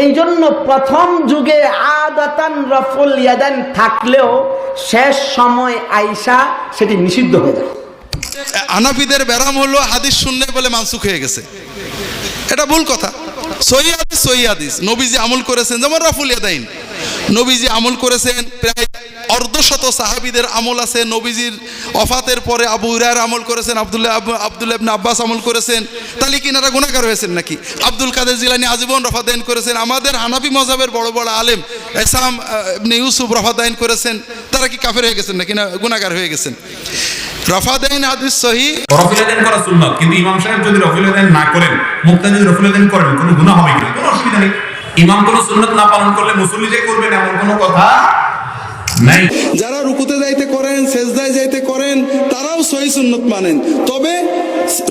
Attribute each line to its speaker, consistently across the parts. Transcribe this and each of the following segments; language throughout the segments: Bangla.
Speaker 1: এই জন্য প্রথম যুগে আদাতান রফুল ইয়াদান থাকলেও শেষ সময় আইসা সেটি নিষিদ্ধ হয়ে যায়।
Speaker 2: আনাফিদের ব্যারাম হলো হাদিস শুনলে বলে মানসুখ হয়ে গেছে। এটা ভুল কথা। সহি হাদিস সহি হাদিস। নবীজি আমল করেছেন যেমন রফুল ইয়াদাইন। নবীজি আমল করেছেন প্রায় সাহাবিদের আমল আছে, নবীজির অফাতের পরে আবু হুরার আমল করেছেন, আব্দুল্লাহ আবু- আব্দুল্লাহ ইবনে আব্বাস আমল করেছেন, তাহলে কি এনারা গুণাকার হয়েছেন নাকি? আব্দুল কাদের জিলানি আজীবন রফাদাইন করেছেন, আমাদের হানাফি মজাবের বড় বড় আলেম এসাম ইবনে ইউসুফ রফাদাইন করেছেন, তারা কি কাফের হয়ে গেছেন নাকি না গুণাকার হয়ে গেছেন? রফাদাইন হাদিস সহি
Speaker 3: রফিলাদেন করা সুন্নত, কিন্তু ইমাম সাহেব যদি রফিলাদেন না করেন মুক্তা যদি রফিলাদেন করেন, কোনো গুনাহ হবে না কোনো অসুবিধা নেই। ইমাম কোনো সুন্নত না পালন করলে মুসল্লি যে করবেন, এমন কোনো কথা
Speaker 4: যারা রুকুতে যাইতে করেন সেজদায় যাইতে করেন সুন্নত মানেন। তবে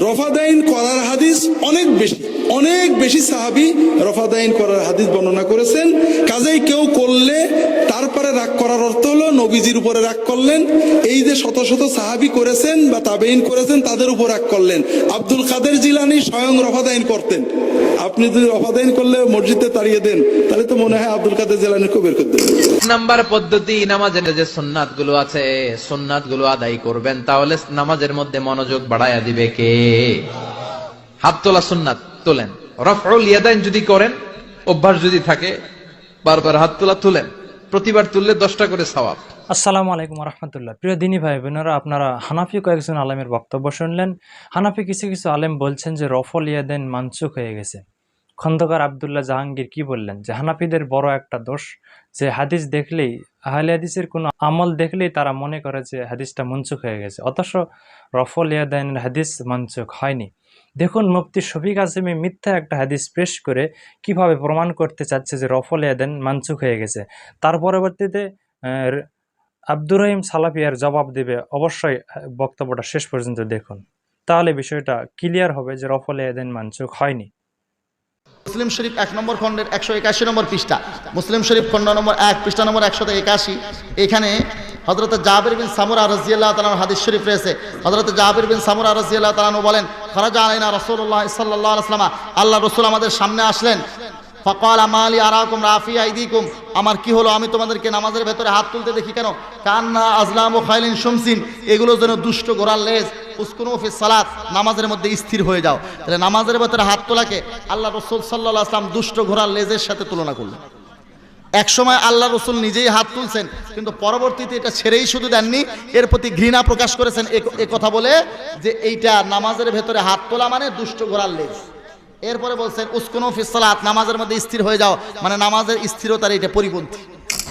Speaker 4: রফাদাইন করার হাদিস অনেক বেশি অনেক বেশি সাহাবি রফাদাইন করার হাদিস বর্ণনা করেছেন। কাজেই কেউ করলে তারপরে রাগ করার অর্থ হলো নবীজির উপরে রাগ করলেন, এই যে শত শত সাহাবি করেছেন বা তাবেইন করেছেন, তাদের উপর রাগ করলেন। আব্দুল কাদের জিলানি স্বয়ং রফাদাইন করতেন। আপনি যদি রফাদাইন করলে মসজিদে তাড়িয়ে দেন, তাহলে তো মনে হয় আব্দুল কাদের জিলানিকেও বের করে দেবেন।
Speaker 5: নাম্বার পদ্ধতি, নামাজের যে সুন্নাতগুলো আছে সুন্নাতগুলো আদায় করবেন, তাহলে নামাজের মধ্যে মনোযোগ বাড়াইয়া দিবে কে? হাত তোলা সুন্নাত, তোলেন। রফউল ইয়াদাইন যদি করেন, অভ্যাস যদি থাকে, বারবার হাত তোলা তুলেন। প্রতিবার তুললে দশটা করে সওয়াব।
Speaker 6: আসসালামু আলাইকুম রহমতুল্লাহ প্রিয় দিনী ভাই বোনেরা আপনারা হানাফি কয়েকজন আলেমের বক্তব্য শুনলেন। হানাফি কিছু কিছু আলেম বলছেন যে রফল ইয়াদেন মানসুক হয়ে গেছে। খন্দকার আবদুল্লাহ জাহাঙ্গীর কি বললেন? যে হানাফিদের বড় একটা দোষ যে হাদিস দেখলেই, আহলে হাদিসের কোনো আমল দেখলেই তারা মনে করে যে হাদিসটা মনসুখ হয়ে গেছে। অথচ রফল ইয়াদাইনের হাদিস মনসুখ হয়নি। দেখুন, মুফতি শফিক আসিমি মিথ্যা একটা হাদিস পেশ করে কীভাবে প্রমাণ করতে চাচ্ছে যে রফল ইয়াদেন মানসুখ হয়ে গেছে। তার পরবর্তীতে আব্দুর রহিম সালাফিয়ার জবাব দেবে। অবশ্যই বক্তব্যটা শেষ পর্যন্ত দেখুন। তাহলে বিষয়টা ক্লিয়ার হবে যে রফল এদিন মানসুখ হয়নি।
Speaker 7: মুসলিম শরীফ এক নম্বর খণ্ডের একশো একাশি নম্বর পৃষ্ঠা। মুসলিম শরীফ খণ্ড নম্বর এক, পৃষ্ঠা নম্বর একশো একাশি। এখানে হজরত জাবির বিন সামুরা রাজিয়াল্লাহ তালান হাদিস শরীফ রয়েছে। হজরত জাবির বিন সামুরা রাজিয়াল্লাহ তালানু বলেন, খরাজা আলাইনা রসুল্লাহ সাল্লাহ আসলামা আল্লাহ রসুল আমাদের সামনে আসলেন। ফকাল আমালি আরাকুম রাফি আইদিকুম। আমার কি হলো? আমি তোমাদেরকে নামাজের ভেতরে হাত তুলতে দেখি কেন? কান্না আজলাম ও খাইলিন শুমসিন। এগুলো যেন দুষ্ট গোড়ার লেজ। উস্কুন ফিস সালাত, নামাজের মধ্যে স্থির হয়ে যাও। তাহলে নামাজের ভেতরে হাত তোলাকে আল্লাহ রসুল সাল্লাহ আসলাম দুষ্ট ঘোড়ার লেজের সাথে তুলনা করলেন। এক সময় আল্লাহ রসুল নিজেই হাত তুলছেন, কিন্তু পরবর্তীতে এটা ছেড়েই শুধু দেননি, এর প্রতি ঘৃণা প্রকাশ করেছেন এ কথা বলে যে এইটা নামাজের ভেতরে হাত তোলা মানে দুষ্ট ঘোড়ার লেজ। এরপরে বলছেন, উস্কুনো ফিসালাত নামাজের মধ্যে স্থির হয়ে যাও মানে নামাজের স্থিরতার এটা পরিপন্থী।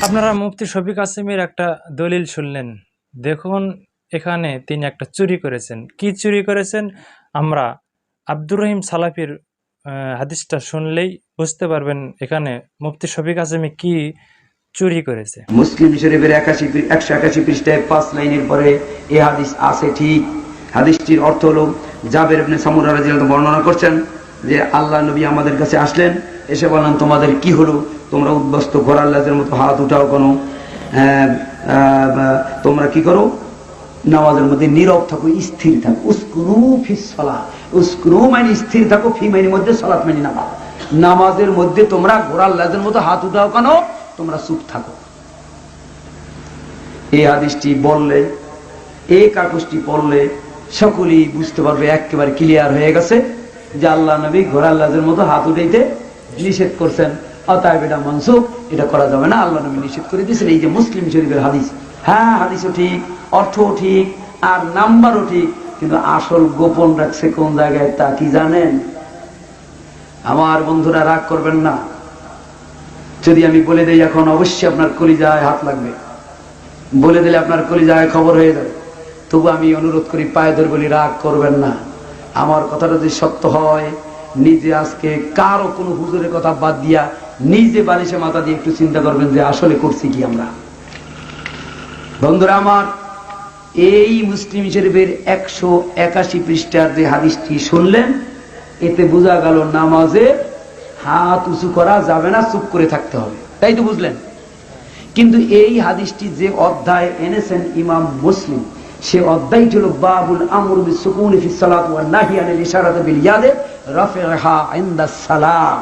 Speaker 6: আপনারা মুফতি শফিক আসিমের একটা দলিল শুনলেন। দেখুন এখানে তিনি একটা চুরি করেছেন। কি চুরি করেছেন? আমরা আব্দুর রহিম সালাফির হাদিসটা শুনলেই বুঝতে পারবেন এখানে মুফতি শফিক আসিমি কি চুরি করেছে।
Speaker 8: মুসলিম শরীফের একাশি একশো একাশি পৃষ্ঠায় পাঁচ লাইনের পরে এ হাদিস আছে ঠিক। হাদিসটির অর্থ হলো জাবের আপনি সামুরা রাদিয়াল্লাহু বর্ণনা করছেন যে আল্লাহ নবী আমাদের কাছে আসলেন এসে বললেন তোমাদের কি হলো? তোমরা উদ্বস্ত ঘোড়ার লাজের মতো হাত উঠাও কোনো? আহ, তোমরা কি করো? নামাজের মধ্যে নীরব থাকো, স্থির থাকো। উস্কুরু ফি সলা। উস্কুরু মানে স্থির থাকো, ফি মানে মধ্যে সলাৎ মানে নামাজ। নামাজের মধ্যে তোমরা ঘোড়ার লাজের মতো হাত উঠাও কেন? তোমরা চুপ থাকো। এই হাদিসটি বললে, এই কাগজটি পড়লে সকলেই বুঝতে পারবে, একেবারে ক্লিয়ার হয়ে গেছে যে আল্লাহ নবী ঘোড়ার লাজের মতো হাত উঠাইতে নিষেধ করছেন। অতএব এটা মনসুখ, এটা করা যাবে না। আল্লাহ নবী নিষেধ করে দিয়েছেন। এই যে মুসলিম শরীফের হাদিস হ্যাঁ হাদিসও ঠিক, অর্থও ঠিক, আর নাম্বারও ঠিক, কিন্তু আসল গোপন রাখছে কোন জায়গায় তা কি জানেন? আমার বন্ধুরা রাগ করবেন না। যদি আমি বলে দেই, এখন অবশ্যই আপনার কলিজায় হাত লাগবে। বলে দিলে আপনার কলিজায় খবর হয়ে যাবে। তবু আমি অনুরোধ করি, পায়ে ধরে বলি, রাগ করবেন না। আমার কথাটা যদি সত্য হয়, নিজে আজকে কারও কোনো হুজুরের কথা বাদ দিয়া নিজে বালিশে মাথা দিয়ে একটু চিন্তা করবেন যে, আসলে করছি কি আমরা? বন্ধুরা আমার, এই মুসলিম শরীফের একশো একাশি পৃষ্ঠার যে হাদিসটি শুনলেন, এতে বোঝা গেল নামাজে হাত উঁচু করা যাবে না, চুপ করে থাকতে হবে। তাই তো বুঝলেন? কিন্তু এই হাদিসটি যে অধ্যায় এনেছেন ইমাম মুসলিম, সে অধ্যায় ছিল বাবুল আমর সালাম।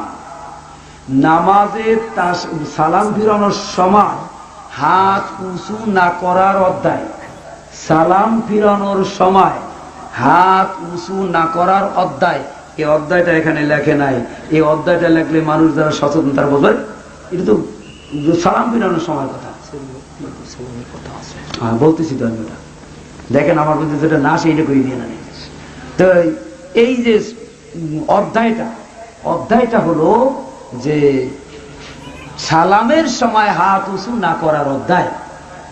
Speaker 8: নামাজে সালাম ফিরানোর সময় হাত উঁচু না করার অধ্যায়। সালাম ফিরানোর সময় হাত উঁচু না করার অধ্যায়। এই অধ্যায়টা এখানে লেখে নাই। এই অধ্যায়টা লেখলে মানুষ যারা সচেতন, তারা বলবে এটা তো সালাম ফিরানোর সময় কথা। হ্যাঁ বলতেছি তো আমি দেখেন আমার মধ্যে যেটা না সেইটা করে দিয়ে না তো এই যে অধ্যায়টা অধ্যায়টা হলো যে সালামের সময় হাত উঁচু না করার অধ্যায়।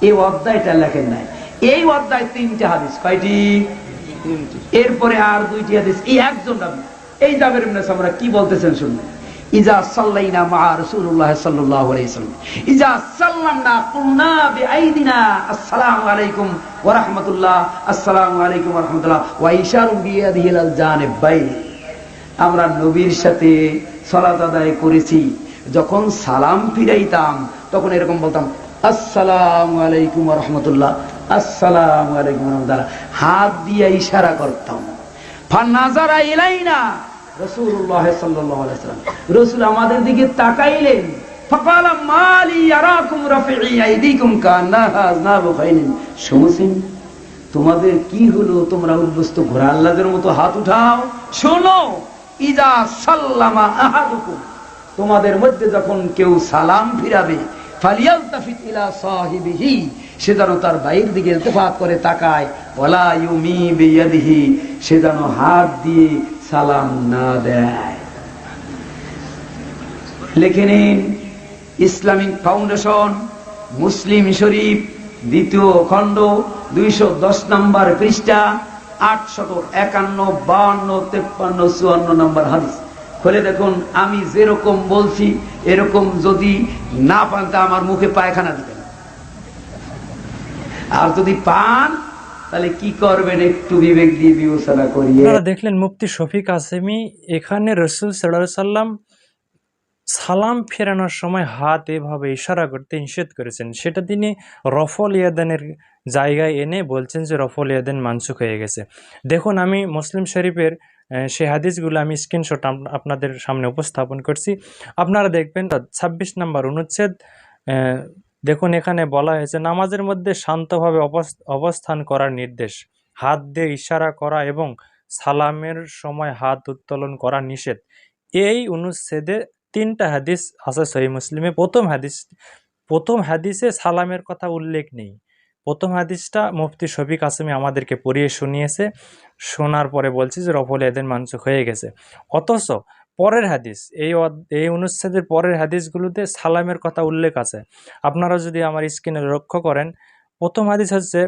Speaker 8: এই অধ্যায়টা লেখেন নাই। এই অধ্যায় তিনটে হাদিস। কয়টি? এরপরে আর দুইটি হাদিস। এই একজন এই জাবের ইবনে সামরা কি বলতেছেন শুনুন। ইজা সাল্লাইনা মা রাসূলুল্লাহ সাল্লাল্লাহু আলাইহি ইজা সাল্লামনা কুলনা বিআইদিনা আসসালামু আলাইকুম ওয়া রাহমাতুল্লাহ আসসালামু আলাইকুম ওয়া রাহমাতুল্লাহ ওয়া ইশারু বিয়াদিহি আল জানিবাইন। আমরা নবীর সাথে সালাত আদায় করেছি। যখন সালাম ফিরাইতাম, তখন এরকম বলতাম, আসসালাম আলাইকুম রহমতুল্লাহ, আসসালাম আলাইকুম রহমতুল্লাহ। হাত দিয়ে ইশারা করতাম তোমাদের কি হলো? তোমরা উদ্বস্ত ঘোরা আল্লাহদের মতো হাত উঠাও। শোনো ইজা সাল্লামা আহাদুকুম। তোমাদের মধ্যে যখন কেউ সালাম ফিরাবে সে যেন তার বাইর দিকে ইলতেফাত করে তাকায় সে যেন হাত দিয়ে সালাম না দেয়। লিখে নিন, ইসলামিক ফাউন্ডেশন, মুসলিম শরীফ, দ্বিতীয় খণ্ড, দুইশো দশ নম্বর পৃষ্ঠা, আটশত একান্ন বান্ন তেপ্পান্ন, চুয়ান্ন নম্বর হাদিস। খুলে দেখুন, আমি যেরকম বলছি, এরকম যদি না পান, তা আমার মুখে পায়খানা দিবেন। আর যদি পান, তাহলে কি করবেন? একটু বিবেক দিয়ে বিবেচনা
Speaker 6: দেখলেন মুফতি শফিক আসেমি, এখানে রসুল সাল্লাম সালাম ফেরানোর সময় হাত এভাবে ইশারা করতে নিষেধ করেছেন। সেটা তিনি রফল ইয়াদানের জায়গায় এনে বলছেন যে রফল ইয়াদান মানসুখ হয়ে গেছে। দেখুন, আমি মুসলিম শরীফের সেই হাদিসগুলো আমি স্ক্রিনশট আপনাদের সামনে উপস্থাপন করছি। আপনারা দেখবেন, ছাব্বিশ নম্বর অনুচ্ছেদ দেখুন এখানে বলা হয়েছে, নামাজের মধ্যে শান্তভাবে অবস- অবস্থান করার নির্দেশ। হাত দিয়ে ইশারা করা এবং সালামের সময় হাত উত্তোলন করা নিষেধ। এই অনুচ্ছেদে তিনটা হাদিস আছে সহি মুসলিমে। প্রথম হাদিস প্রথম হাদিসে সালামের কথা উল্লেখ নেই। প্রথম হাদিসটা মুফতি শফিক আসমি আমাদেরকে পড়িয়ে শুনিয়েছে। শোনার পরে বলছে যে, রফল এদের মানসুখ হয়ে গেছে। অথচ পরের হাদিস, এই এই অনুচ্ছেদের পরের হাদিসগুলোতে সালামের কথা উল্লেখ আছে। আপনারা যদি আমার স্ক্রিনে লক্ষ্য করেন, প্রথম হাদিস হচ্ছে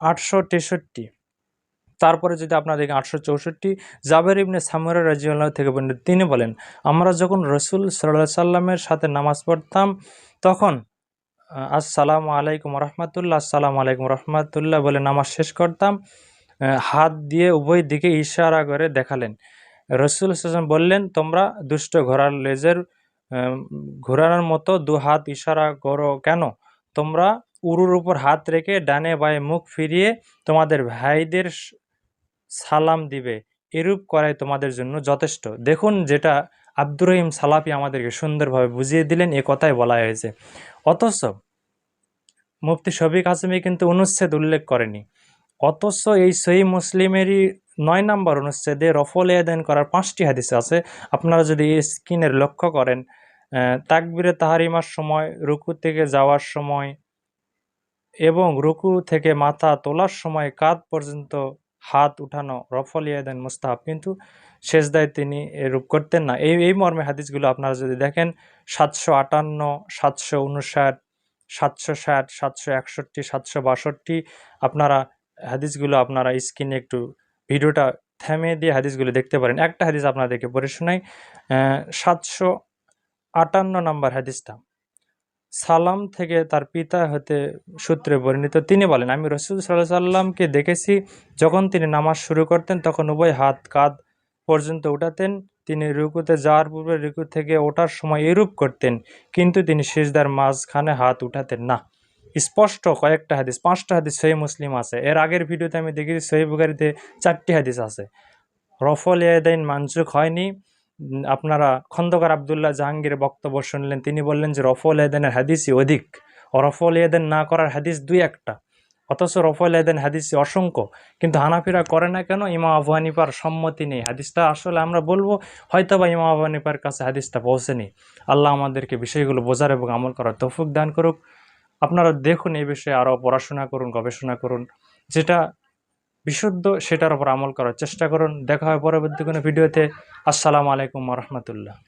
Speaker 6: আটশো তেষট্টি। তারপরে যদি আপনারা দেখেন আটশো চৌষট্টি, জাবের ইবনে সামুরা রাজিউল্লাহ থেকে বর্ণিত। তিনি বলেন, আমরা যখন রসুল সাল্লাহ সাল্লামের সাথে নামাজ পড়তাম, তখন আসসালামু আলাইকুম রহমতুল্লাহ, আসসালামু আলাইকুম রহমতুল্লাহ বলে নামাজ শেষ করতাম। হাত দিয়ে উভয় দিকে ইশারা করে দেখালেন। রসুল সাল্লাম বললেন, তোমরা দুষ্ট ঘোড়ার লেজের ঘোরানোর মতো দু হাত ইশারা করো কেন? তোমরা উরুর উপর হাত রেখে ডানে বায়ে মুখ ফিরিয়ে তোমাদের ভাইদের সালাম দিবে। এরূপ করাই তোমাদের জন্য যথেষ্ট। দেখুন যেটা আব্দুর রহিম সালাফি আমাদেরকে সুন্দরভাবে বুঝিয়ে দিলেন, এ কথাই বলা হয়েছে। অথচ মুফতি শফিক হাসমি কিন্তু অনুচ্ছেদ উল্লেখ করেনি। অথচ এই সহি মুসলিমেরই নয় নম্বর অনুচ্ছেদে রফল এদান করার পাঁচটি হাদিস আছে। আপনারা যদি এই স্ক্রিনের লক্ষ্য করেন তাকবিরে তাহারিমার সময়, রুকু থেকে যাওয়ার সময় এবং রুকু থেকে মাথা তোলার সময়, কাঁধ পর্যন্ত হাত উঠানো, রফল ইয়াদান মুস্তাহাব। কিন্তু শেষদায় তিনি এরূপ করতেন না। এই এই মর্মে হাদিসগুলো আপনারা যদি দেখেন, সাতশো আটান্ন, সাতশো উনষাট, সাতশো ষাট, সাতশো একষট্টি, সাতশো বাষট্টি, আপনারা হাদিসগুলো আপনারা স্ক্রিনে একটু ভিডিওটা থেমে দিয়ে হাদিসগুলো দেখতে পারেন। একটা হাদিস আপনাদেরকে পড়ে শোনাই। সাতশো আটান্ন নম্বর হাদিসটা। সালাম থেকে তার পিতা হতে সূত্রে বর্ণিত। তিনি বলেন, আমি রসুল সাল্লাহ সাল্লামকে দেখেছি, যখন তিনি নামাজ শুরু করতেন, তখন উভয় হাত কাঁধ পর্যন্ত উঠাতেন। তিনি রুকুতে যাওয়ার পূর্বে রুকু থেকে ওঠার সময় এরূপ করতেন, কিন্তু তিনি শেষদার মাঝখানে হাত উঠাতেন না। স্পষ্ট কয়েকটা হাদিস, পাঁচটা হাদিস সহি মুসলিম আছে। এর আগের ভিডিওতে আমি দেখেছি, সহি বুখারিতে চারটি হাদিস আছে। রফল ইয়াদাইন মানসুখ হয়নি আপনারা খন্দকার আবদুল্লাহ জাহাঙ্গীর বক্তব্য শুনলেন, তিনি বললেন যে রফল এদেনের হাদিসই অধিক। রফল এদেন না করার হাদিস দুই একটা। অথচ রফল এদেন হাদিসই অসংখ্য। কিন্তু হানাফিরা করে না কেন? ইমা আবু সম্মতি নেই। হাদিসটা আসলে আমরা বলব হয়তো বা ইমা আবু কাছে হাদিসটা পৌঁছেনি। আল্লাহ আমাদেরকে বিষয়গুলো বোঝার এবং আমল করার তৌফিক দান করুক। আপনারা দেখুন এই বিষয়ে আরও পড়াশোনা করুন, গবেষণা করুন। যেটা বিশুদ্ধ সেটার উপর আমল করার চেষ্টা করুন। দেখা হয় পরবর্তী কোনো ভিডিওতে। আসসালামু আলাইকুম রহমতুল্লাহ।